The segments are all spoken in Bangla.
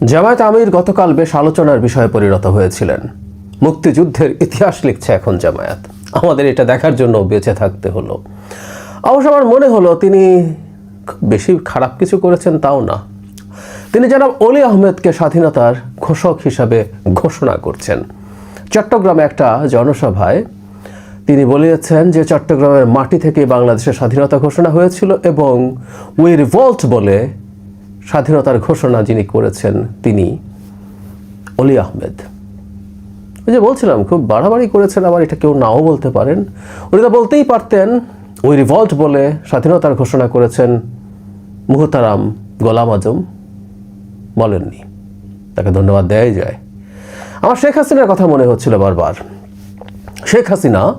জামায়াত আমির গতকাল বেশ আলোচনার বিষয়ে পরিণত হয়েছিলেন। মুক্তিযুদ্ধের ইতিহাস লিখছে এখন জামায়াত। আমাদের এটা দেখার জন্য বেঁচে থাকতে হলো। অবশ্য আমার মনে হলো তিনি বেশি খারাপ কিছু করেছেন তাও না। তিনি জনাব অলি আহমেদকে স্বাধীনতার ঘোষক হিসাবে ঘোষণা করছেন। চট্টগ্রামে একটা জনসভায় তিনি বলেছেন যে চট্টগ্রামের মাটি থেকে বাংলাদেশের স্বাধীনতা ঘোষণা হয়েছিল এবং উই রিভল্ট বলে স্বাধীনতার ঘোষণা যিনি করেছেন তিনি অলি আহমেদ। ওই যে বলছিলাম, খুব বাড়াবাড়ি করেছেন, আবার এটা কেউ নাও বলতে পারেন। উনি তো বলতেই পারতেন, ওই রিভল্ট বলে স্বাধীনতার ঘোষণা করেছেন মুহতারাম গোলাম আজম। বলেননি। তাকে ধন্যবাদ দেয়াই যায়। আমার শেখ হাসিনার কথা মনে হচ্ছিল বারবার। শেখ হাসিনা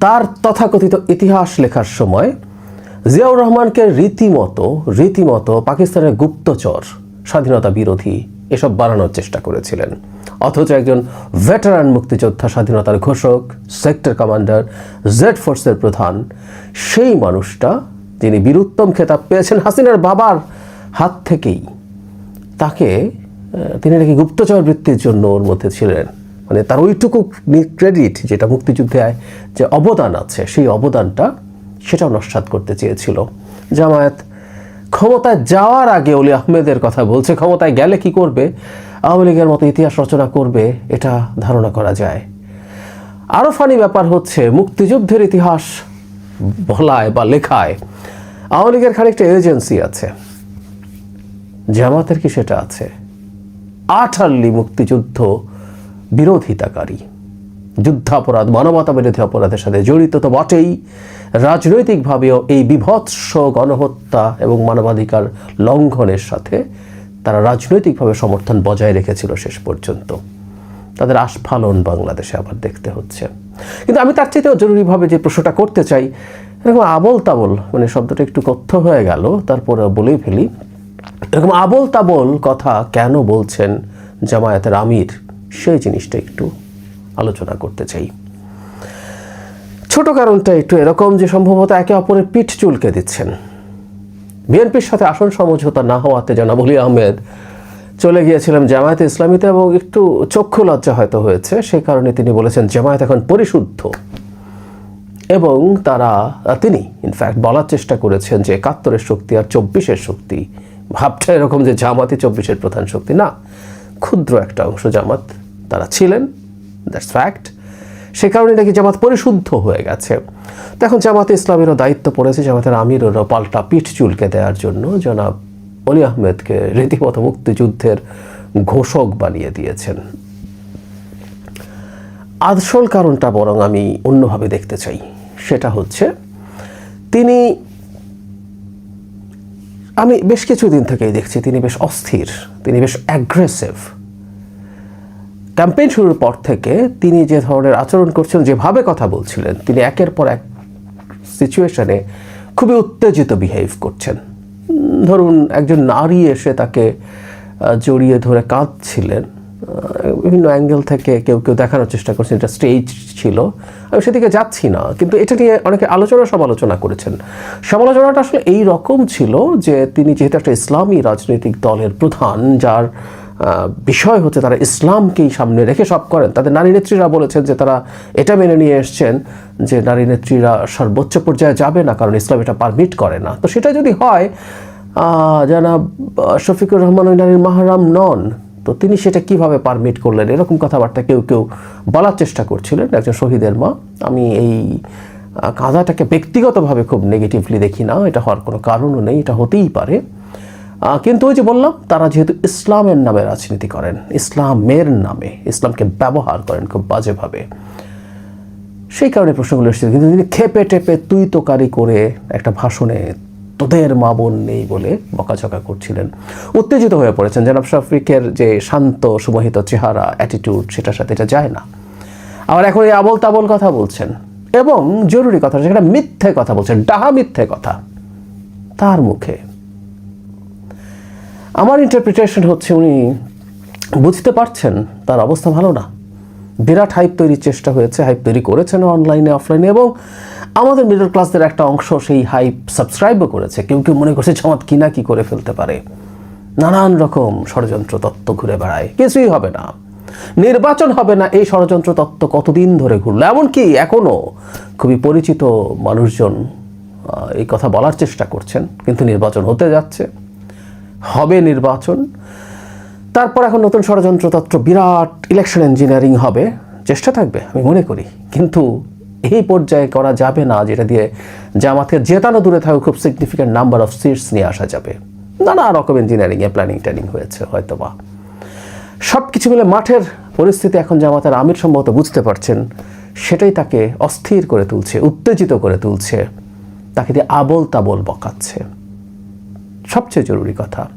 তার তথাকথিত ইতিহাস লেখার সময় জিয়াউর রহমানকে রীতিমতো রীতিমতো পাকিস্তানের গুপ্তচর, স্বাধীনতা বিরোধী এসব বানানোর চেষ্টা করেছিলেন। অথচ একজন ভেটারান মুক্তিযোদ্ধা, স্বাধীনতার ঘোষক, সেক্টর কমান্ডার, জেড ফোর্সের প্রধান, সেই মানুষটা যিনি বীরুত্তম খেতাব পেয়েছেন হাসিনার বাবার হাত থেকেই, তাকে তিনি নাকি গুপ্তচর বৃত্তির জন্য ওর মধ্যে ছিলেন। মানে তার ওইটুকু ক্রেডিট যেটা মুক্তিযুদ্ধে যে অবদান আছে, সেই অবদানটা সেটাও নস্বাত করতে চেয়েছিল। জামায়াত ক্ষমতায় যাওয়ার আগে অলি আহমেদের কথা বলছে, ক্ষমতায় গেলে কি করবে? আওয়ামী লীগের মতো ইতিহাস রচনা করবে, এটা ধারণা করা যায়। আরও ফানি ব্যাপার হচ্ছে, মুক্তিযুদ্ধের ইতিহাস বলায় বা লেখায় আওয়ামী লীগের খানিকটা এজেন্সি আছে। জামাতের কি সেটা আছে? আঠাল্লি মুক্তিযুদ্ধ বিরোধিতাকারী। যুদ্ধাপরাধ, মানবতা বিরোধী অপরাধের সাথে জড়িত তো বটেই। রাজনৈতিকভাবেও এই বিভৎস গণহত্যা এবং মানবাধিকার লঙ্ঘনের সাথে তারা রাজনৈতিকভাবে সমর্থন বজায় রেখেছিল শেষ পর্যন্ত। তাদের আস্ফালন বাংলাদেশে আবার দেখতে হচ্ছে। কিন্তু আমি তার চাইতেও জরুরিভাবে যে প্রশ্নটা করতে চাই, এরকম আবল তাবল মানে শব্দটা একটু কথ্য হয়ে গেল, তারপরে বলেই ফেলি। এরকম আবল তাবল কথা কেন বলছেন জামায়াতের আমির? সেই জিনিসটা একটু আলোচনা করতে চাই। ছোট কারণটা একটু এরকম যে সম্ভবত একে অপরের পিঠ চুলকে দিচ্ছেন। বিএনপির সাথে আসন সমঝোতা না হওয়াতে জনাব অলি আহমেদ চলে গিয়েছিলেন জামায়াতে ইসলামীতে এবং একটু চক্ষু লজ্জা হয়তো হয়েছে সেই কারণে তিনি বলেছেন, জামায়াত এখন পরিশুদ্ধ। এবং তারা, তিনি ইনফ্যাক্ট বলার চেষ্টা করেছেন যে একাত্তরের শক্তি আর চব্বিশের শক্তি, ভাবটা এরকম যে জামাতই চব্বিশের প্রধান শক্তি না, ক্ষুদ্র একটা অংশ জামাত তারা ছিলেন। দ্যাটস ফ্যাক্ট সে কারণে নাকি জামাত পরিশুদ্ধ হয়ে গেছে। তো এখন জামাতে ইসলামেরও দায়িত্ব পড়েছে, জামাতের আমিরেরও পাল্টা পিঠ চুলকে দেওয়ার জন্য। জনাব অলি আহমেদকে রীতিমতো মুক্তিযুদ্ধের ঘোষক বানিয়ে দিয়েছেন। আসল কারণটা বরং আমি অন্যভাবে দেখতে চাই। সেটা হচ্ছে, তিনি, আমি বেশ কিছুদিন থেকেই দেখছি তিনি বেশ অস্থির, তিনি বেশ অ্যাগ্রেসিভ ক্যাম্পেইন শুরুর পর থেকে তিনি যে ধরনের আচরণ করছিলেন, যেভাবে কথা বলছিলেন, তিনি একের পর এক সিচুয়েশনে খুবই উত্তেজিত বিহেভ করছেন। ধরুন, একজন নারী এসে তাকে জড়িয়ে ধরে কাঁদছিলেন। বিভিন্ন অ্যাঙ্গেল থেকে কেউ কেউ দেখানোর চেষ্টা করছেন, এটা স্টেজ ছিল। আমি সেদিকে যাচ্ছি না, কিন্তু এটা নিয়ে অনেকে আলোচনা সমালোচনা করেছেন। সমালোচনাটা আসলে এই রকম ছিল যে তিনি যেহেতু একটা ইসলামী রাজনৈতিক দলের প্রধান, যার বিষয় হচ্ছে তারা ইসলামকেই সামনে রেখে সব করেন। তাদের নারী নেত্রীরা বলেছেন যে তারা এটা মেনে নিয়ে এসছেন যে নারী নেত্রীরা সর্বোচ্চ পর্যায়ে যাবে না কারণ ইসলাম এটা পারমিট করে না। তো সেটা যদি হয় আহ, শফিকুর রহমান ওই নারীর মাহারাম নন তো তিনি সেটা কীভাবে পারমিট করলেন? এরকম কথাবার্তা কেউ কেউ বলার চেষ্টা করছিলেন একজন শহীদের মা। আমি এই কাঁদাটাকে ব্যক্তিগতভাবে খুব নেগেটিভলি দেখি না এটা হওয়ার কোনো কারণও নেই এটা হতেই পারে। কিন্তু ওই যে বললাম, তারা যেহেতু ইসলামের নামে রাজনীতি করেন, ইসলামের নামে, ইসলামকে ব্যবহার করেন খুব বাজেভাবে। সেই কারণে প্রশ্নগুলো এসেছিল, কিন্তু তিনি খেপে টেপে তুই তোকারি করে একটা ভাষণে তোদের মা বোন নেই বলে বকাঝকা করছিলেন। উত্তেজিত হয়ে পড়েছেন, জনাব শফিকের যে শান্ত, সুমোহিত চেহারা অ্যাটিটিউড সেটার সাথে এটা যায় না। আবার এখন এই আবল তাবল কথা বলছেন, এবং জরুরি কথা সেখানে মিথ্যে কথা বলছেন, ডাহা মিথ্যে কথা। তার মুখে আমার ইন্টারপ্রিটেশন হচ্ছে উনি বুঝতে পারছেন তার অবস্থা ভালো না। বিরাট হাইপ তৈরির চেষ্টা হয়েছে হাইপ তৈরি করেছেন অনলাইনে অফলাইনে এবং আমাদের মিডল ক্লাসদের একটা অংশ সেই হাইপ সাবস্ক্রাইবও করেছে। কেউ কেউ মনে করছে জামাত কি না কি করে ফেলতে পারে। নানান রকম ষড়যন্ত্র তত্ত্ব ঘুরে বেড়ায়। কিছুই হবে না। নির্বাচন হবে না, এই ষড়যন্ত্র তত্ত্ব কতদিন ধরে ঘুরলো? এমনকি এখনও খুবই পরিচিত মানুষজন এই কথা বলার চেষ্টা করছেন, কিন্তু নির্বাচন হতে যাচ্ছে। হবে নির্বাচন। তারপর এখন নতুন ষড়যন্ত্র তত্ত্ব বিরাট ইলেকশন ইঞ্জিনিয়ারিং হবে। চেষ্টা থাকবে, আমি মনে করি। কিন্তু এই পর্যায়ে করা যাবে না, যেটা দিয়ে জামাতকে জেতানো দূরে থাকুক খুব সিগনিফিক্যান্ট নাম্বার অফ সিটস নিয়ে আসা যাবে। নানা রকম ইঞ্জিনিয়ারিংয়ে প্ল্যানিং ট্যানিং হয়েছে হয়তো বা সব কিছু মিলে মাঠের পরিস্থিতি এখন জামাতের আমির সম্ভবত বুঝতে পারছেন। সেটাই তাকে অস্থির করে তুলছে, উত্তেজিত করে তুলছে। তাকে দিয়ে আবল তাবল বকাচ্ছে। সবচেয়ে জরুরি কথা।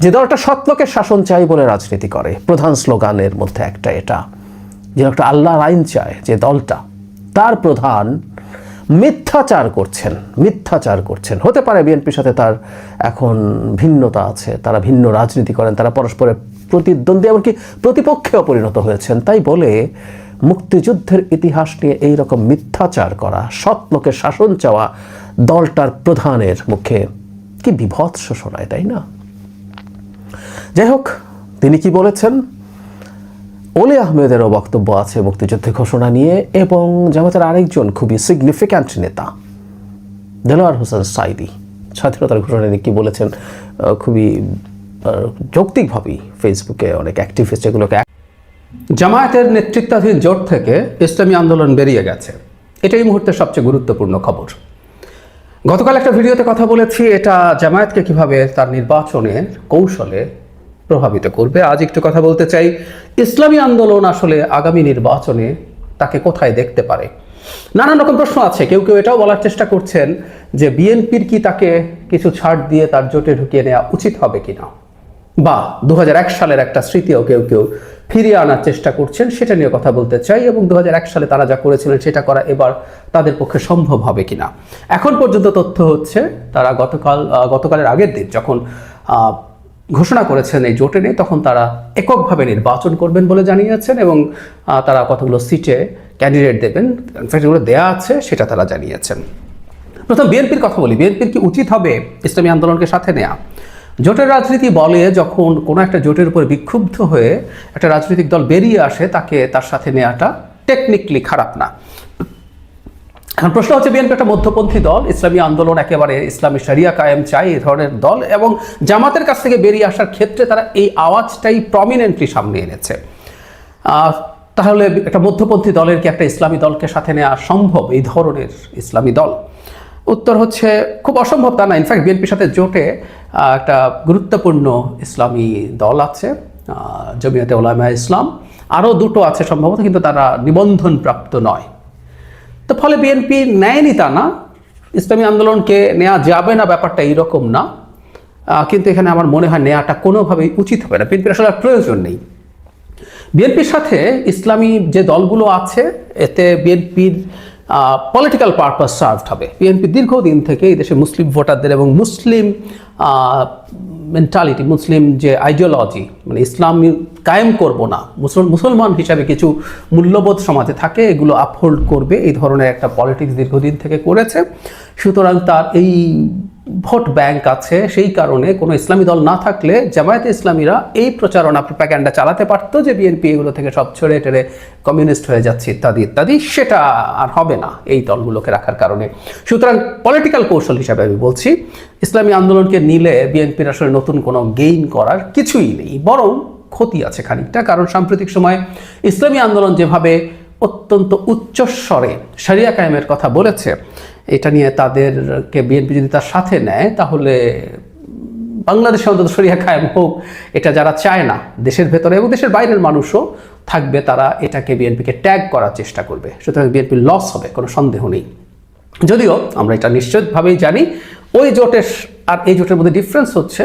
যে দলটা সৎলোকের শাসন চাই বলে রাজনীতি করে। প্রধান স্লোগানের মধ্যে একটা এটা। যে একটা আল্লাহর আইন চায় যে দলটা, তার প্রধান মিথ্যাচার করছেন মিথ্যাচার করছেন। হতে পারে বিএনপির সাথে তার এখন ভিন্নতা আছে, তারা ভিন্ন রাজনীতি করেন, তারা পরস্পরের প্রতিদ্বন্দ্বী, এমনকি প্রতিপক্ষেও পরিণত হয়েছেন। তাই বলে মুক্তিযুদ্ধের ইতিহাস নিয়ে এই রকম মিথ্যাচার করা সৎ লোকের শাসন চাওয়া দলটার প্রধানের মুখে কি বিভৎস শোনায় তাই না? যাই হোক তিনি কি বলেছেন? ওলি আহমেদেরও বক্তব্য আছে মুক্তিযুদ্ধের ঘোষণা নিয়ে এবং জামাতের আরেকজন খুবই সিগনিফিক্যান্ট নেতা, দেলোয়ার হোসেন সাইদি। স্বাধীনতার ঘোষণা নিয়ে কি বলেছেন? খুবই যৌক্তিকভাবেই ফেসবুকে অনেক অ্যাক্টিভিস্ট এগুলোকে জামায়াতের নেতৃত্বাধীন জোট থেকে ইসলামী আন্দোলন বেরিয়ে গেছে। এটাই মুহূর্তে সবচেয়ে গুরুত্বপূর্ণ খবর। গতকাল একটা ভিডিওতে কথা বলেছি, এটা জামায়াতকে কীভাবে তার নির্বাচনের কৌশলে প্রভাবিত করবে। আজ একটু কথা বলতে চাই, ইসলামী আন্দোলন আসলে আগামী নির্বাচনে তাকে কোথায় দেখতে পারে? নানান রকম প্রশ্ন আছে, কেউ কেউ এটাও বলার চেষ্টা করছেন যে বিএনপির কি তাকে কিছু ছাড় দিয়ে তার জোটে ঢুকিয়ে নেওয়া উচিত হবে কিনা? বা দু হাজার এক সালের একটা স্মৃতিও কেউ কেউ ফিরিয়ে আনার চেষ্টা করছেন, সেটা নিয়ে কথা বলতে চাই এবং দু হাজার এক সালে তারা যা করেছিলেন সেটা করা এবার তাদের পক্ষে সম্ভব হবে কিনা। এখন পর্যন্ত তথ্য হচ্ছে, তারা গতকাল গতকালের আগের দিন যখন ঘোষণা করেছেন এই জোটে নেই তখন তারা এককভাবে নির্বাচন করবেন বলে জানিয়েছেন এবং তারা কতগুলো সিটে ক্যান্ডিডেট দেবেন ইনফ্যাক্ট যেগুলো দেওয়া আছে সেটা তারা জানিয়েছেন। প্রথম, বিএনপির কথা বলি। বিএনপির কি উচিত হবে ইসলামী আন্দোলনকে সাথে নেওয়া জোটের রাজনীতি বলে যখন কোনো একটা জোটের উপর বিক্ষুব্ধ হয়ে একটা রাজনৈতিক দল বেরিয়ে আসে, তাকে তার সাথে নেওয়াটা টেকনিক্যালি খারাপ না। এখন প্রশ্ন হচ্ছে, বিএনপি একটা মধ্যপন্থী দল, ইসলামী আন্দোলন একেবারে ইসলামী শরিয়া কায়েম চাই এই ধরনের দল এবং জামাতের কাছ থেকে বেরিয়ে আসার ক্ষেত্রে তারা এই আওয়াজটাই প্রমিনেন্টলি সামনে এনেছে। তাহলে একটা মধ্যপন্থী দলের কি একটা ইসলামী দলকে সাথে নেওয়া সম্ভব এই ধরনের ইসলামী দল? উত্তর হচ্ছে খুব অসম্ভব তা না। ইনফ্যাক্ট বিএনপির সাথে জোটে একটা গুরুত্বপূর্ণ ইসলামী দল আছে জমিয়তে ওলামা ইসলাম। আরও দুটো আছে সম্ভবত, কিন্তু তারা নিবন্ধন প্রাপ্ত নয়। তো ফলে বিএনপি নেয়নি তা না। ইসলামী আন্দোলনকে নেওয়া যাবে না, ব্যাপারটা এইরকম না। কিন্তু এখানে আমার মনে হয় নেওয়াটা কোনোভাবেই উচিত হবে না। বিএনপির আসলে প্রয়োজন নেই। বিএনপির সাথে ইসলামী যে দলগুলো আছে, এতে বিএনপির পলিটিক্যাল পারপাস সার্ভড হবে। বিএনপি দীর্ঘদিন থেকে এই দেশে মুসলিম ভোটারদের এবং মুসলিম মেন্টালিটি মুসলিম যে আইডিওলজি মানে ইসলাম কায়েম করব না মুসলমান হিসাবে কিছু মূল্যবোধ সমাজে থাকে, এগুলো আপহোল্ড করবে, এই ধরনের একটা পলিটিক্স দীর্ঘদিন থেকে করেছে। সুতরাং তার এই ভোট ব্যাংক আছে, সেই কারণে কোনো ইসলামী দল না থাকলে জামায়াতে ইসলামীরা এই প্রচারণা প্রোপাগ্যান্ডা চালাতে পারতো যে বিএনপি এগুলো থেকে সব ছেড়ে টেড়ে কমিউনিস্ট হয়ে যাচ্ছে ইত্যাদি ইত্যাদি, সেটা আর হবে না এই দলগুলোকে রাখার কারণে। সুতরাং পলিটিক্যাল কৌশল হিসাবে আমি বলছি, ইসলামী আন্দোলনকে নিলে বিএনপির আসলে নতুন কোনো গেইন করার কিছুই নেই, বরং ক্ষতি আছে খানিকটা। কারণ সাম্প্রতিক সময়ে ইসলামী আন্দোলন যেভাবে অত্যন্ত উচ্চস্বরে সারিয়া কায়েমের কথা বলেছে এটা নিয়ে তাদেরকে বিএনপি যদি তার সাথে নেয়, তাহলে বাংলাদেশে অন্তত সরিয়া কায়েম হোক। এটা যারা চায় না, দেশের ভেতরে এবং দেশের বাইরের মানুষও থাকবে, তারা এটাকে বিএনপিকে ট্যাগ করার চেষ্টা করবে। সুতরাং বিএনপির লস হবে, কোনো সন্দেহ নেই। যদিও আমরা এটা নিশ্চিতভাবেই জানি, ওই জোটের আর এই জোটের মধ্যে ডিফারেন্স হচ্ছে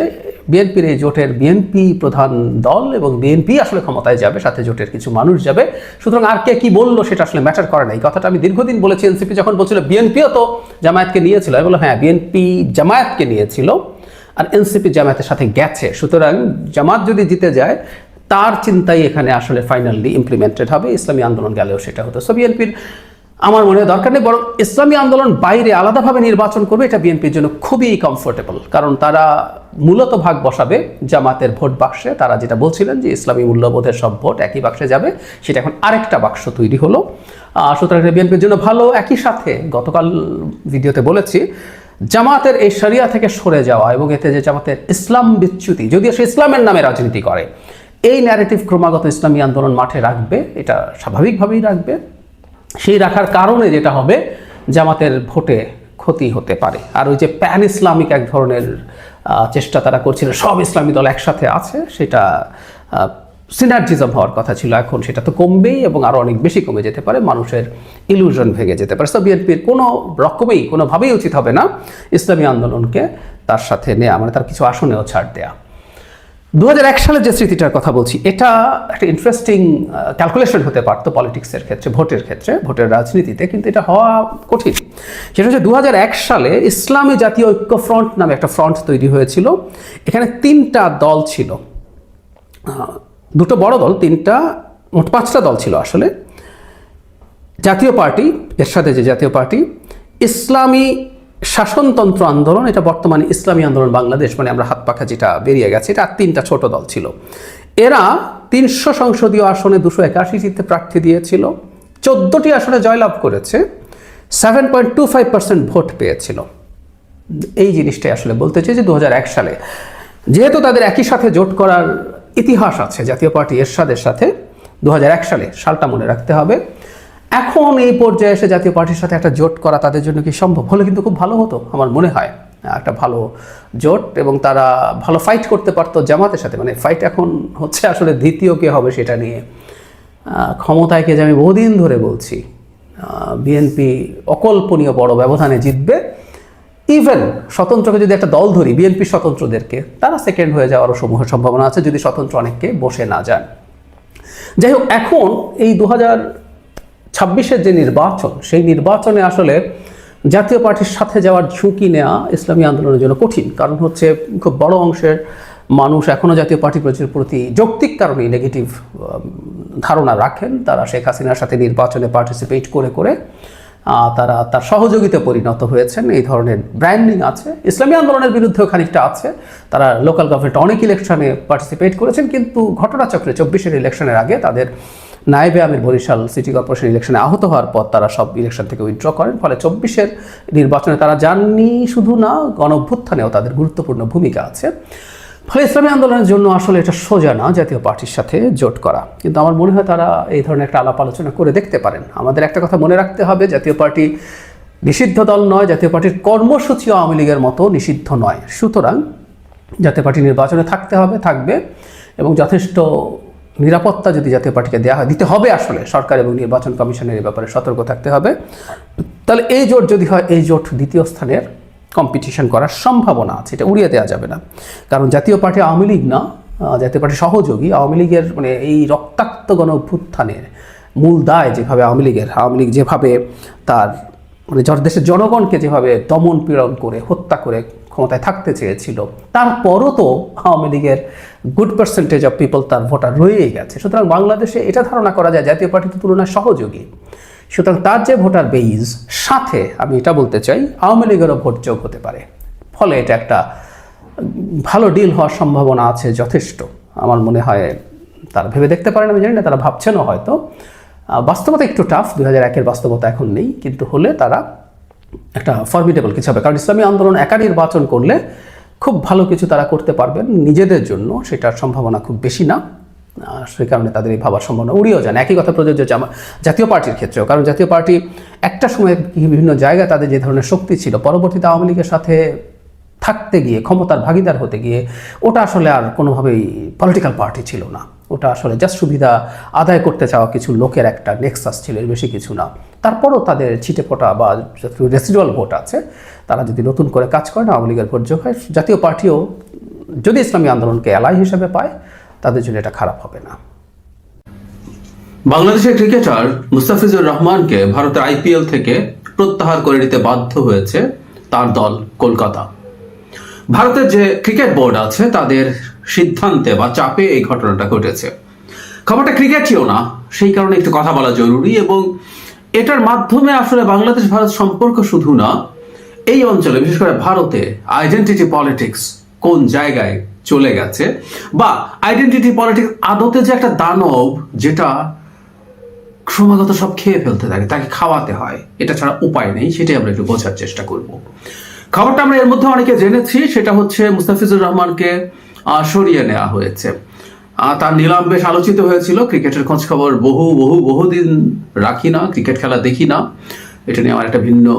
বিএনপির এই জোটের বিএনপি প্রধান দল এবং বিএনপি আসলে ক্ষমতায় যাবে, সাথে জোটের কিছু মানুষ যাবে। সুতরাং আর কে কি বলল সেটা আসলে ম্যাটার করে না এই কথাটা আমি দীর্ঘদিন বলেছি, এনসিপি যখন বলছিল বিএনপিও তো জামায়াতকে নিয়েছিল, আমি বললাম হ্যাঁ বিএনপি জামায়াতকে নিয়েছিল আর এনসিপি জামায়াতের সাথে গেছে। সুতরাং জামাত যদি জিতে যায়, তার চিন্তাই এখানে আসলে ফাইনালি ইমপ্লিমেন্টেড হবে। ইসলামী আন্দোলন গেলেও সেটা হতো। সো বিএনপির আমার মনে হয় দরকার নেই, বরং ইসলামী আন্দোলন বাইরে আলাদাভাবে নির্বাচন করবে, এটা বিএনপির জন্য খুবই কমফোর্টেবল কারণ তারা মূলত ভাগ বসাবে, জামাতের ভোট বাক্সে। তারা যেটা বলছিলেন যে ইসলামী মূল্যবোধের সব ভোট একই বাক্সে যাবে, সেটা এখন আরেকটা বাক্স তৈরি হলো। সুতরাং এটা বিএনপির জন্য ভালো। একই সাথে গতকাল ভিডিওতে বলেছি, জামাতের এই শরিয়া থেকে সরে যাওয়া এবং এতে যে জামাতের ইসলাম বিচ্যুতি, যদিও সে ইসলামের নামে রাজনীতি করে, এই ন্যারেটিভ ক্রমাগত ইসলামী আন্দোলন মাঠে রাখবে, এটা স্বাভাবিকভাবেই রাখবে। সেই রাখার কারণে যেটা হবে, জামাতের ভোটে ক্ষতি হতে পারে। আর ওই যে প্যান ইসলামিক এক ধরনের চেষ্টা তারা করছিল, সব ইসলামী দল একসাথে আছে, সেটা সিনার্জিজম হওয়ার কথা ছিল। এখন সেটা তো কমবেই এবং আরও অনেক বেশি কমে যেতে পারে, মানুষের ইলুশন ভেঙে যেতে পারে। সো বিএনপির কোনো রকমেই, কোনোভাবেই উচিত হবে না ইসলামী আন্দোলনকে তার সাথে নেওয়া মানে তার কিছু আসনেও ছাড় দেয়া। দু সালের যে স্মৃতিটার কথা বলছি, এটা একটা ইন্টারেস্টিং ক্যালকুলেশন হতে পারতো পলিটিক্সের ক্ষেত্রে, ভোটের ক্ষেত্রে, ভোটের রাজনীতিতে, কিন্তু এটা হওয়া কঠিন। সেটা হচ্ছে দু হাজার এক সালে ইসলামী জাতীয় ঐক্য ফ্রন্ট নামে একটা ফ্রন্ট তৈরি হয়েছিল। এখানে তিনটা দল ছিল। দুটো বড় দল, তিনটা, মোট পাঁচটা দল ছিল আসলে। জাতীয় পার্টি এর সাথে যে জাতীয় পার্টি, ইসলামী শাসনতন্ত্র আন্দোলন, এটা বর্তমানে ইসলামী আন্দোলন বাংলাদেশ মানে আমরা হাত পাখা যেটা বেরিয়ে গেছে, এটা তিনটা ছোট দল ছিল। এরা তিনশো সংসদীয় আসনে দুশো একাশিটিতে প্রার্থী দিয়েছিল, চোদ্দোটি আসনে জয়লাভ করেছে seven point two five percent vote পেয়েছিল। এই জিনিসটাই আসলে বলতে চাই যে দু হাজার এক সালে, যেহেতু তাদের একই সাথে জোট করার ইতিহাস আছে, জাতীয় পার্টি এরশাদের সাথে দু হাজার এক সালে সালটা মনে রাখতে হবে। এখন এই পর্যায়ে এসে জাতীয় পার্টির সাথে একটা জোট করা তাদের জন্য কি সম্ভব? হলে কিন্তু খুব ভালো হতো, আমার মনে হয়। একটা ভালো জোট এবং তারা ভালো ফাইট করতে পারতো জামাতের সাথে। মানে ফাইট এখন হচ্ছে আসলে দ্বিতীয় কে হবে সেটা নিয়ে। ক্ষমতায় কে যে আমি বহুদিন ধরে বলছি বিএনপি অকল্পনীয় বড় ব্যবধানে জিতবে। ইভেন স্বতন্ত্রকে যদি একটা দল ধরি বিএনপি স্বতন্ত্রদেরকে, তারা সেকেন্ড হয়ে যাওয়ারও সমূহ সম্ভাবনা আছে যদি স্বতন্ত্র অনেককে বসে না যান। যাই হোক, এখন এই দু হাজার ছাব্বিশের যে নির্বাচন, সেই নির্বাচনে আসলে জাতীয় পার্টির সাথে যাওয়ার ঝুঁকি নেওয়া ইসলামী আন্দোলনের জন্য কঠিন। কারণ হচ্ছে খুব বড় অংশের মানুষ এখনও জাতীয় পার্টি প্রতি- প্রতি যৌক্তিক কারণেই নেগেটিভ ধারণা রাখেন। তারা শেখ হাসিনার সাথে নির্বাচনে পার্টিসিপেট করে করে তারা তার সহযোগিতা পরিণত হয়েছেন। এই ধরনের ব্র্যান্ডিং আছে। ইসলামী আন্দোলনের বিরুদ্ধেও খানিকটা আছে। তারা লোকাল গভর্নমেন্ট অনেক ইলেকশনে পার্টিসিপেট করেছেন, কিন্তু ঘটনাচক্রে চব্বিশের ইলেকশনের আগে তাদের নায়েবে আমির বরিশাল সিটি কর্পোরেশন ইলেকশনে আহত হওয়ার পর তারা সব ইলেকশন থেকে উইথড্র করেন। ফলে চব্বিশের নির্বাচনে তারা যাননি শুধু না, গণভ্যুত্থানেও তাদের গুরুত্বপূর্ণ ভূমিকা আছে। ফলে ইসলামী আন্দোলনের জন্য আসলে এটা সোজা না, জাতীয় পার্টির সাথে জোট করা। কিন্তু আমার মনে হয় তারা এই ধরনের একটা আলাপ আলোচনা করে দেখতে পারেন। আমাদের একটা কথা মনে রাখতে হবে, জাতীয় পার্টি নিষিদ্ধ দল নয়, জাতীয় পার্টির কর্মসূচি আওয়ামী লীগের মতো নিষিদ্ধ নয়। সুতরাং জাতীয় পার্টি নির্বাচনে থাকতে হবে, থাকবে এবং যথেষ্ট নিরাপত্তা যদি জাতীয় পার্টিকে দেওয়া হয়, দিতে হবে আসলে সরকার এবং নির্বাচন কমিশনের এই ব্যাপারে সতর্ক থাকতে হবে। তাহলে এই জোট যদি হয়, এই জোট দ্বিতীয় স্থানের কম্পিটিশন করার সম্ভাবনা আছে, এটা উড়িয়ে দেওয়া যাবে না। কারণ জাতীয় পার্টি আওয়ামী লীগ না জাতীয় পার্টি সহযোগী আওয়ামী লীগের মানে এই রক্তাক্ত গণ অভ্যুত্থানের মূল দায় যেভাবে আওয়ামী লীগের, আওয়ামী লীগ যেভাবে তার মানে দেশের জনগণকে যেভাবে দমন পীড়ন করে, হত্যা করে ক্ষমতায় থাকতে চেয়েছিল, তারপরও তো আওয়ামী লীগের গুড পার্সেন্টেজ অফ পিপল তার ভোটার রয়েই গেছে। সুতরাং বাংলাদেশে এটা ধারণা করা যায়, জাতীয় পার্টির তুলনায় সহযোগী। সুতরাং তার যে ভোটার বেইজ সাথে আমি এটা বলতে চাই, আওয়ামী লীগেরও ভোট যোগ হতে পারে। ফলে এটা একটা ভালো ডিল হওয়ার সম্ভাবনা আছে যথেষ্ট। আমার মনে হয় তারা ভেবে দেখতে পারেন, আমি জানি না, তারা ভাবছেনও হয়তো। বাস্তবতা একটু টাফ দু হাজার একের বাস্তবতা এখন নেই, কিন্তু হলে তারা একটা ফর্মিটেবল কিছু হবে। কারণ ইসলামী আন্দোলন একা নির্বাচন করলে খুব ভালো কিছু তারা করতে পারবেন নিজেদের জন্য, সেটার সম্ভাবনা খুব বেশি না। সেই কারণে তাদের এই ভাবার সম্ভাবনা উড়িয়েও যান একই কথা প্রযোজ্য জাতীয় পার্টির ক্ষেত্রেও, কারণ জাতীয় পার্টি একটা সময় বিভিন্ন জায়গায় তাদের যে ধরনের শক্তি ছিল, পরবর্তীতে আওয়ামী লীগের সাথে থাকতে গিয়ে, ক্ষমতার ভাগিদার হতে গিয়ে, ওটা আসলে আর কোনোভাবেই পলিটিক্যাল পার্টি ছিল না। ওটা আসলে জাস্ট সুবিধা আদায় করতে চাওয়া কিছু লোকের একটা নেক্সাস ছিল, এর বেশি কিছু না। তারপরও তাদের ছিটে ফোটা বা রেসিডুয়াল ভোট আছে। তারা যদি নতুন করে কাজ করেন, আওয়ামী লীগের ভোট যোগ হয়, জাতীয় পার্টিও যদি ইসলামী আন্দোলনকে এলাই হিসেবে পায়, তাদের জন্য এটা খারাপ হবে না। বাংলাদেশের ক্রিকেটার মুস্তাফিজুর রহমানকে ভারতের আইপিএল থেকে প্রত্যাহার করে নিতে বাধ্য হয়েছে তার দল কলকাতা। ভারতের যে ক্রিকেট বোর্ড আছে, তাদের সিদ্ধান্তে বা চাপে এই ঘটনাটা ঘটেছে। খবরটা ক্রিকেটীয় না, সেই কারণে একটু কথা বলা জরুরি এবং এটার মাধ্যমে আসলে বাংলাদেশ ভারত সম্পর্ক শুধু না, এই অঞ্চলে, বিশেষ করে ভারতে আইডেন্টিটি পলিটিক্স কোন জায়গায় চলে গেছে বা আইডেন্টিটি পলিটিক্স আদতে যে একটা দানব যেটা ক্রমাগত সব খেয়ে ফেলতে থাকে, তাকে খাওয়াতে হয়, এটা ছাড়া উপায় নেই, সেটাই আমরা একটু বোঝার চেষ্টা করব। খবরটা আমরা এর মধ্যে অনেকে জেনেছি, সেটা হচ্ছে মুস্তাফিজুর রহমানকে সরিয়ে নেওয়া হয়েছে। তার নিলাম বেশ আলোচিত হয়েছিল। ক্রিকেটের খোঁজ খবর বহু বহু বহুদিন রাখি না, ক্রিকেট খেলা দেখি না। এটা নিয়ে আমার একটা ভিন্ন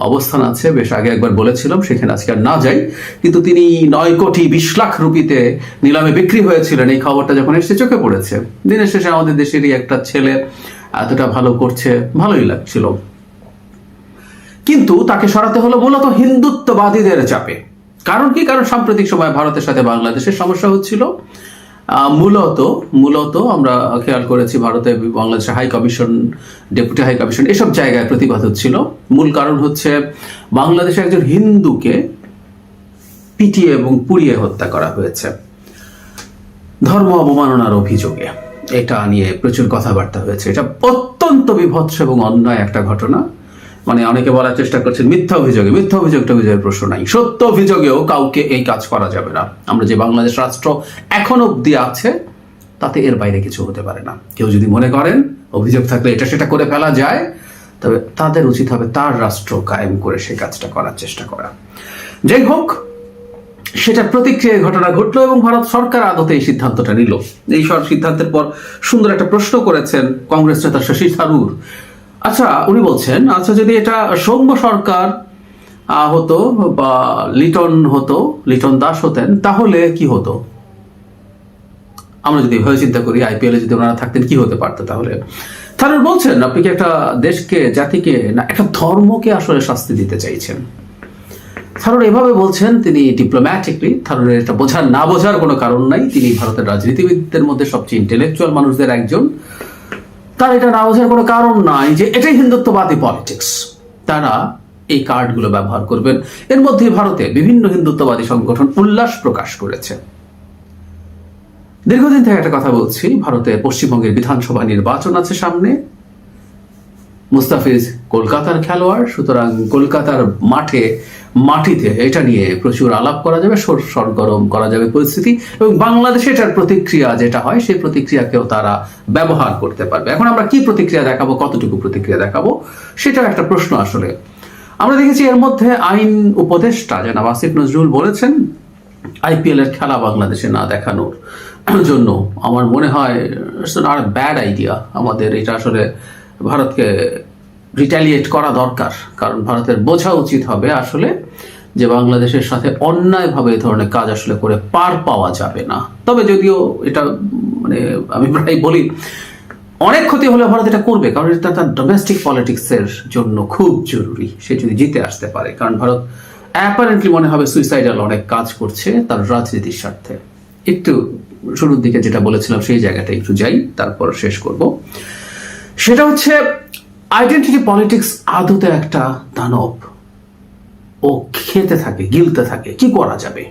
অবস্থান আছে, বেশ আগে একবার বলেছিলাম, সেখানে আজকে আর না যাই। কিন্তু তিনি নয় কোটি বিশ লাখ রুপিতে নিলামে বিক্রি হয়েছিলেন, এই খবরটা যখন এসে চোখে পড়েছে। দিনের শেষে আমাদের দেশেরই একটা ছেলে এতটা ভালো করছে, ভালোই লাগছিল। কিন্তু তাকে সরাতে হলো মূলত হিন্দুত্ববাদীদের চাপে। কারণ কি? কারণ সাম্প্রতিক সময় ভারতের সাথে বাংলাদেশের সমস্যা হচ্ছিল। মূলত মূলত আমরা খেয়াল করেছি ভারতে বাংলাদেশের high commission deputy high commission এসব জায়গায় প্রতিবাদ হচ্ছিল। মূল কারণ হচ্ছে বাংলাদেশে একজন হিন্দুকে পিটিয়ে এবং পুড়িয়ে হত্যা করা হয়েছে। ধর্ম অবমাননার অভিযোগে। এটা নিয়ে প্রচুর কথাবার্তা হয়েছে। এটা অত্যন্ত বিভৎস এবং অন্যায় একটা ঘটনা। মানে অনেকে বলার চেষ্টা করছেন, মিথ্যা অভিযোগে, মিথ্যা অভিযোগটা অভিযোগের প্রশ্ন নাই। সত্য অভিযোগেও কাউকে এই কাজ করা যাবে না। আমরা যে বাংলাদেশ রাষ্ট্র এখন অব্দি আছে, তাতে এর বাইরে কিছু হতে পারে না। কেউ যদি মনে করেন অভিযোগ থাকলে এটা সেটা করে ফেলা যায়, তবে তাদের উচিত হবে তার রাষ্ট্র কায়েম করে সেই কাজটা করার চেষ্টা করা। যাই হোক, সেটার প্রতিক্রিয়ায় ঘটনা ঘটলো এবং ভারত সরকার আদতে এই সিদ্ধান্তটা নিল। এই সব সিদ্ধান্তের পর সুন্দর একটা প্রশ্ন করেছেন কংগ্রেস নেতা শশী থারুর। আচ্ছা উনি বলছেন আচ্ছা যদি এটা সৌম্য সরকার হতো বা লিটন হতো, লিটন দাস হতেন, তাহলে কি হতো? আমরা যদি এভাবে চিন্তা করি, আইপিএলে যদি ওনারা থাকতেন, কি হতে পারতো তাহলে? থারুর বলছেন, আপনি কি একটা দেশকে, জাতিকে, না, একটা ধর্মকে আসলে শাস্তি দিতে চাইছেন? থারুর এভাবে বলছেন, তিনি ডিপ্লোম্যাটিকলি থারুরের এটা বোঝার, না বোঝার কোনো কারণ নাই। তিনি ভারতের রাজনীতিবিদদের মধ্যে সবচেয়ে ইন্টেলেকচুয়াল মানুষদের একজন। তার এটা না বোঝার কোনো কারণ নাই যে এটাই হিন্দুত্ববাদী পলিটিক্স তারা এই কার্ডগুলো ব্যবহার করবেন। এর মধ্যে ভারতে বিভিন্ন হিন্দুত্ববাদী সংগঠন উল্লাস প্রকাশ করেছে। দীর্ঘদিন থেকে একটা কথা বলছি ভারতে পশ্চিমবঙ্গের বিধানসভা নির্বাচন আছে সামনে। মুস্তাফিজ কলকাতার খেলোয়াড়, সুতরাং কলকাতার মাঠে, মাটিতে এটা নিয়ে প্রচুর আলাপ করা যাবে সর- সরগরম করা যাবে পরিস্থিতি, এবং বাংলাদেশে এটার প্রতিক্রিয়া যেটা হয়, সেই প্রতিক্রিয়াকেও তারা ব্যবহার করতে পারবে। এখন আমরা কি প্রতিক্রিয়া দেখাবো, কতটুকু প্রতিক্রিয়া দেখাবো, সেটার একটা প্রশ্ন আসলে। আমরা দেখেছি এর মধ্যে আইন উপদেষ্টা জনাব আসিফ নজরুল বলেছেন, আইপিএল এর খেলা বাংলাদেশে না দেখানোর জন্য। আমার মনে হয় আর ব্যাড আইডিয়া আমাদের এটা আসলে ভারতকে রিটালিয়েট করা দরকার। কারণ ভারতের বোঝা উচিত হবে আসলে যে বাংলাদেশের সাথে অন্যায়ভাবে এই ধরনের কাজ আসলে করে পার পাওয়া যাবে না। তবে যদিও এটা মানে আমি প্রায় বলি, অনেক ক্ষতি হলে ভারত এটা করবে, কারণ এটা তার ডোমেস্টিক পলিটিক্সের জন্য খুব জরুরি, সে যদি জিতে আসতে পারে। কারণ ভারত অ্যাপারেন্টলি মনে হবে সুইসাইডাল অনেক কাজ করছে তার রাজনীতির স্বার্থে। একটু শুরুর দিকে যেটা বলেছিলাম সেই জায়গাটা একটু যাই, তারপর শেষ করব। সেটা হচ্ছে আইডেন্টিটি পলিটিক্স আদতে একটা দানব। ও খেতে থাকে, গিলতে থাকে। কি করা যাবে?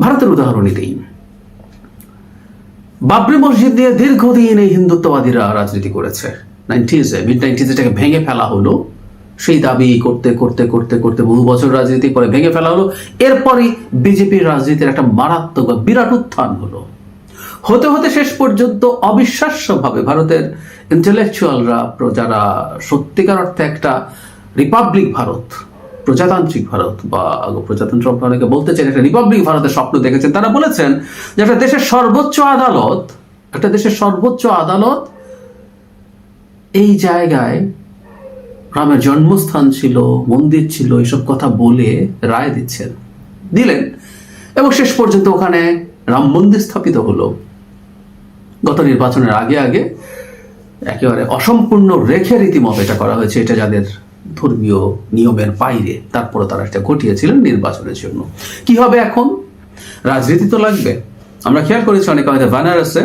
ভারতের উদাহরণই দেই বাবরি মসজিদ দিয়ে দীর্ঘদিন এই হিন্দুত্ববাদীরা রাজনীতি করেছে। এটাকে ভেঙে ফেলা হলো। সেই দাবি করতে করতে করতে করতে বহু বছর রাজনীতি করে ভেঙে ফেলা হলো। এরপরই বিজেপির রাজনীতির একটা মারাত্মক বিরাট উত্থান হলো। হতে হতে শেষ পর্যন্ত অবিশ্বাস্যভাবে ভারতের ইন্টেলেকচুয়ালরা যারা সত্যিকার অর্থে একটা রিপাবলিক ভারত, প্রজাতান্ত্রিক ভারত বা প্রজাতন্ত্র অনেকে বলতে চান একটা রিপাবলিক ভারতের স্বপ্ন দেখেছেন। তারা বলেছেন যে একটা দেশের সর্বোচ্চ আদালত, একটা দেশের সর্বোচ্চ আদালত এই জায়গায় রামের জন্মস্থান ছিল, মন্দির ছিল, এসব কথা বলে রায় দিচ্ছেন, দিলেন। এবং শেষ পর্যন্ত ওখানে রাম মন্দির স্থাপিত হলো। গত নির্বাচনের আগে আগে একেবারে অসম্পূর্ণ রেখে রীতিমতো এটা করা হয়েছে। এটা যাদের ধর্মীয় নিয়মের বাইরে তারপরে তারা এটা ঘটিয়েছিলেন নির্বাচনের জন্য। কি হবে এখন? রাজনীতি তো লাগবে। আমরা খেয়াল করেছি অনেক হয়তো বেনারসে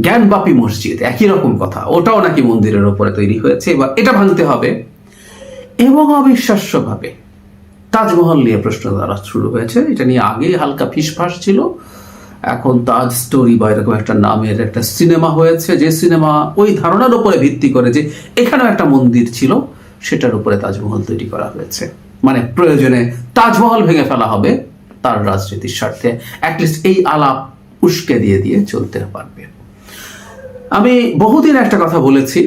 জ্ঞানবাপী মসজিদ, একই রকম কথা। ওটাও নাকি মন্দিরের ওপরে তৈরি হয়েছে, এবার এটা ভাঙতে হবে। এবং অবিশ্বাস্যভাবে তাজমহল নিয়ে প্রশ্ন দ্বারা শুরু হয়েছে। এটা নিয়ে আগেই হালকা ফিসফাস ছিল। এখন তাজ স্টোরি বা এরকম একটা নামের একটা সিনেমা হয়েছে, যে সিনেমা ওই ধারণার উপরে ভিত্তি করে যে এখানেও একটা মন্দির ছিল, সেটার উপরে তাজমহল তৈরি করা হয়েছে। মানে প্রয়োজনে তাজমহল ভেঙে ফেলা হবে তার রাজনীতির স্বার্থে। অ্যাটলিস্ট এই আলাপ উস্কে দিয়ে দিয়ে চলতে পারবে। আমি বহুদিন একটা কথা বলেছি,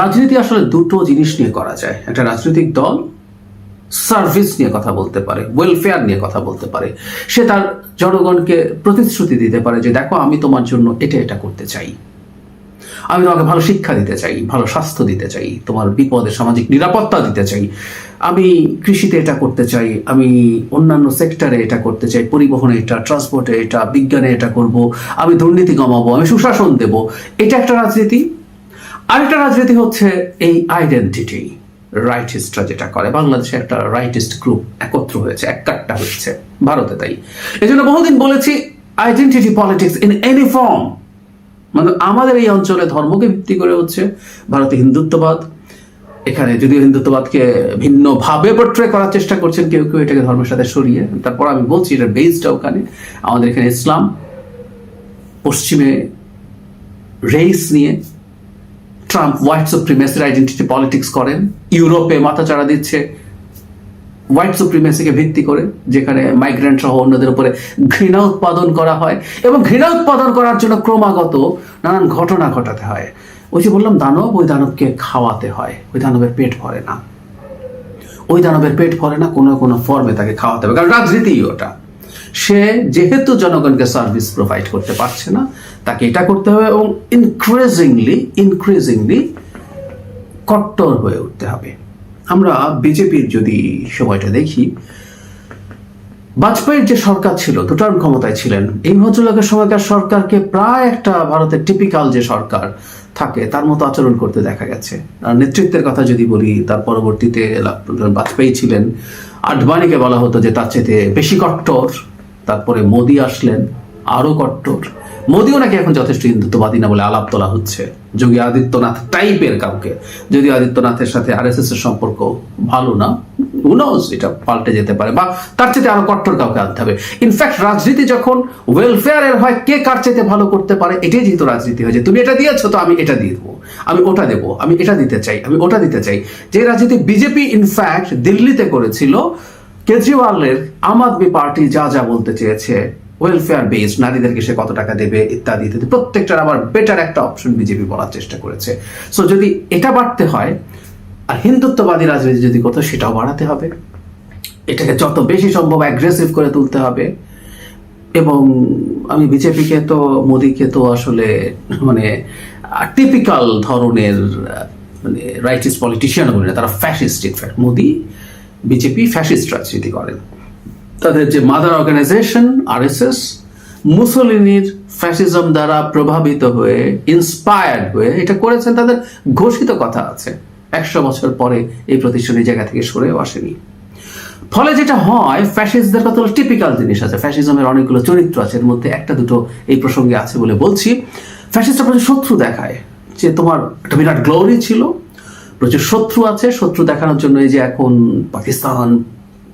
রাজনীতি আসলে দুটো জিনিস নিয়ে করা যায়। একটা রাজনৈতিক দল সার্ভিস নিয়ে কথা বলতে পারে ওয়েলফেয়ার নিয়ে কথা বলতে পারে। সে তার জনগণকে প্রতিশ্রুতি দিতে পারে যে, দেখো, আমি তোমার জন্য এটা এটা করতে চাই। আমি তোমাকে ভালো শিক্ষা দিতে চাই, ভালো স্বাস্থ্য দিতে চাই, তোমার বিপদে সামাজিক নিরাপত্তা দিতে চাই। আমি কৃষিতে এটা করতে চাই, আমি অন্যান্য সেক্টরে এটা করতে চাই, পরিবহনে এটা ট্রান্সপোর্টে এটা, বিজ্ঞানে এটা করব, আমি দুর্নীতি কমাবো, আমি সুশাসন দেব। এটা একটা রাজনীতি। আরেকটা রাজনীতি হচ্ছে এই আইডেন্টিটি রাইটিস্টরা যেটা করে। বাংলাদেশে একটা রাইটিস্ট গ্রুপ একত্র হয়েছে একাট্টা হয়েছে। ভারতে তাই। এই জন্য বহুদিন বলেছি identity politics in any form মানে আমাদের এই অঞ্চলে ধর্মকে ভিত্তি করে হচ্ছে ভারতে হিন্দুত্ববাদ। এখানে যদিও হিন্দুত্ববাদকে ভিন্নভাবে পোট্রে করার চেষ্টা করছেন কেউ কেউ, এটাকে ধর্মের সাথে সরিয়ে। তারপর আমি বলছি, এটা বেসটা ওখানে। আমাদের এখানে ইসলাম, পশ্চিমে রেস নিয়ে ট্রাম্প হোয়াইট সুপ্রিমেসির আইডেন্টিটি পলিটিক্স করেন ইউরোপে মাথাচাড়া দিচ্ছে হোয়াইট সুপ্রিমেসিকে ভিত্তি করে, যেখানে মাইগ্রেন্ট সহ অন্যদের উপরে ঘৃণা উৎপাদন করা হয় এবং ঘৃণা উৎপাদন করার জন্য ক্রমাগত নানান ঘটনা ঘটাতে হয়। ওই যে বললাম, দানব ওই দানবকে খাওয়াতে হয়, ওই দানবের পেট ভরে না। ওই দানবের পেট ভরে না, কোনো কোনো ফর্মে তাকে খাওয়াতে হবে, কারণ রাজনীতি ওটা। সে যেহেতু জনগণকে সার্ভিস প্রোভাইড করতে পারছে না, তাকে এটা করতে হবে এবং ইনক্রিজিংলি ইনক্রিজিংলি কট্টর হয়ে উঠতে হবে। আমরা বিজেপির যদি সময়টা দেখি, বাজপেয়ীর যে সরকার ছিল দু টার্ম ক্ষমতায় ছিলেন। এই ভদ্রলোকের সময়কার সরকারকে প্রায় একটা ভারতের টিপিক্যাল যে সরকার থাকে, তার মতো আচরণ করতে দেখা গেছে। আর নেতৃত্বের কথা যদি বলি, তার পরবর্তীতে বাজপেয়ী ছিলেন। আডবাণীকে বলা হতো যে তার চেয়ে বেশি কট্টর। তারপরে মোদি আসলেন আরও কট্টর। মোদিও নাকি এখন যথেষ্ট হিন্দুত্ববাদী না বলে আলাপ তোলা হচ্ছে। যোগী আদিত্যনাথ টাইপের কাউকে। যদি আদিত্যনাথের সাথে আর এর সম্পর্ক ভালো না এটা পাল্টে যেতে পারে। বা তার চেয়ে আরও কট্টর কাউকে আনতে হবে। ইনফ্যাক্ট রাজনীতি যখন ওয়েলফেয়ারের হয়, কে কার চেয়ে ভালো করতে পারে, এটাই যেহেতু রাজনীতি হয়েছে। তুমি এটা দিয়েছ, তো আমি এটা দিয়ে দেবো। আমি ওটা দেবো, আমি এটা দিতে চাই, আমি ওটা দিতে চাই। যে রাজনীতি বিজেপি ইনফ্যাক্ট দিল্লিতে করেছিল কেজরিওয়ালের আম আদমি পার্টি যা যা বলতে চেয়েছে ওয়েলফেয়ার বেসড নারীদেরকে সে কত টাকা দেবে, ইত্যাদি ইত্যাদি, প্রত্যেকটার আবার বেটার একটা অপশন বিজেপি বলার চেষ্টা করেছে। সো যদি এটা বাড়তে হয়, আর হিন্দুত্ববাদী রাজনীতি যদি কোথাও সেটাও বাড়াতে হবে। এটাকে যত বেশি সম্ভব অ্যাগ্রেসিভ করে তুলতে হবে। এবং আমি বিজেপিকে তো, মোদিকে তো আসলে মানে টিপিক্যাল ধরনের মানে রাইটিস্ট পলিটিশিয়ান বলি না, তারা fascist in fact Modi BJP fascist রাজনীতি করেন। তাদের যে মাদার অর্গানাইজেশন আরএসএস মুসলিনির ফ্যাসিজম দ্বারা প্রভাবিত হয়ে ইন্সপায়ার্ড হয়ে, এটা করেছেন তাদের ঘোষিত কথা আছে। একশো বছর পরে এই প্রতিষ্ঠান এই জায়গা থেকে সরেও আসেনি। ফলে যেটা হয় ফ্যাসিস্টদের কত টিপিক্যাল জিনিস আছে। ফ্যাসিজমের অনেকগুলো চরিত্র আছে, এর মধ্যে একটা দুটো এই প্রসঙ্গে আছে বলে বলছি। ফ্যাসিস্টরা শত্রু দেখায়, যে তোমার একটা বিরাট গ্লোরি ছিল প্রচুর শত্রু আছে, শত্রু দেখানোর জন্য এই যে এখন পাকিস্তান,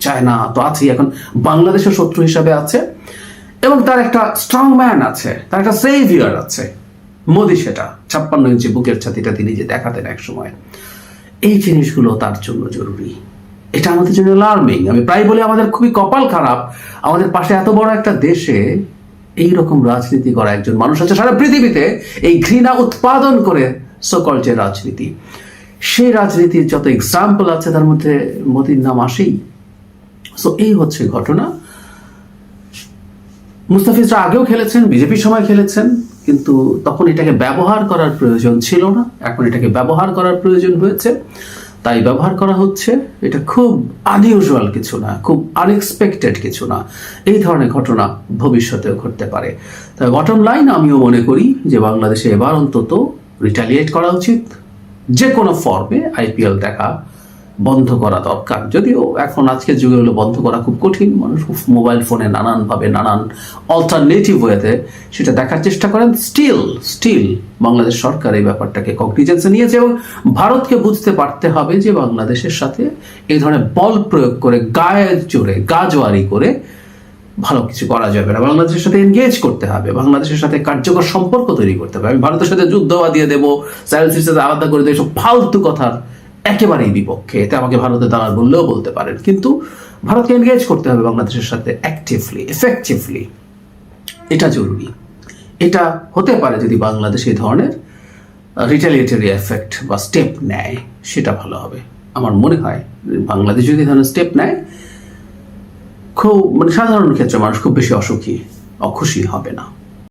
চায়না, তো আছেই এখন বাংলাদেশের শত্রু হিসাবে আছে। এবং তার একটা স্ট্রং ম্যান আছে, তার একটা সেভিয়ার আছে, মোদি সেটা, ছাপ্পান্ন ইঞ্চি বুকের ছাতিটা তিনি যে দেখাতেন এক সময় এই জিনিসগুলো তার জন্য জরুরি। এটা আমাদের জন্য লার্মিং আমি প্রায় বলি আমাদের খুবই কপাল খারাপ। আমাদের পাশে এত বড় একটা দেশে এই রকম রাজনীতি করা একজন মানুষ আছে সারা পৃথিবীতে, এই ঘৃণা উৎপাদন করে সকল যে রাজনীতি। সেই রাজনীতির যত এক্সাম্পল আছে, তার মধ্যে মোদির নাম আসেই। সো এই হচ্ছে ঘটনা। মুস্তাফিজরা আগেও খেলেছেন, বিজেপির সময় খেলেছেন, কিন্তু তখন এটাকে ব্যবহার করার প্রয়োজন ছিল না। এখন এটাকে ব্যবহার করার প্রয়োজন হয়েছে। তাই ব্যবহার করা হচ্ছে। এটা খুব আনইউজুয়াল কিছু না, খুব আনএক্সপেক্টেড কিছু না। এই ধরনের ঘটনা ভবিষ্যতেও ঘটতে পারে। তাই বটম লাইন আমিও মনে করি যে বাংলাদেশে এবার অন্তত রিটালিয়েট করা উচিত। যে কোনো ফর্মে আইপিএল দেখা বন্ধ করা দরকার। যদিও এখন আজকের যুগে হলো বন্ধ করা খুব কঠিন, মানুষ মোবাইল ফোনে নানানভাবে নানান অল্টারনেটিভ ওয়েতে সেটা দেখার চেষ্টা করেন। স্টিল স্টিল বাংলাদেশ সরকার এই ব্যাপারটাকে কগনিজেন্সে নিয়েছে এবং ভারতকে বুঝতে পারতে হবে যে বাংলাদেশের সাথে এই ধরনের বল প্রয়োগ করে গায়ে জোরে গাজোয়ারি করে ভালো কিছু করা যাবে না। বাংলাদেশের সাথে এনগেজ করতে হবে, বাংলাদেশের সাথে কার্যকর সম্পর্ক তৈরি করতে হবে। আমি ভারতের সাথে যুদ্ধ বাদিয়ে দেবো সাথে আলাদা করে দেবো ফালতু কথার একেবারেই বিপক্ষে। এতে আমাকে ভারতের দালাল বললেও বলতে পারেন। কিন্তু ভারতকে এনগেজ করতে হবে বাংলাদেশের সাথে অ্যাক্টিভলি এফেক্টিভলি এটা জরুরি। এটা হতে পারে যদি বাংলাদেশ এই ধরনের রিটালিয়েটারি এফেক্ট বা স্টেপ নেয়, সেটা ভালো হবে। আমার মনে হয় বাংলাদেশ যদি ধরনের স্টেপ নেয় খুব মানে সাধারণ ক্ষেত্রে মানুষ খুব বেশি অসুখী অখুশি হবে না।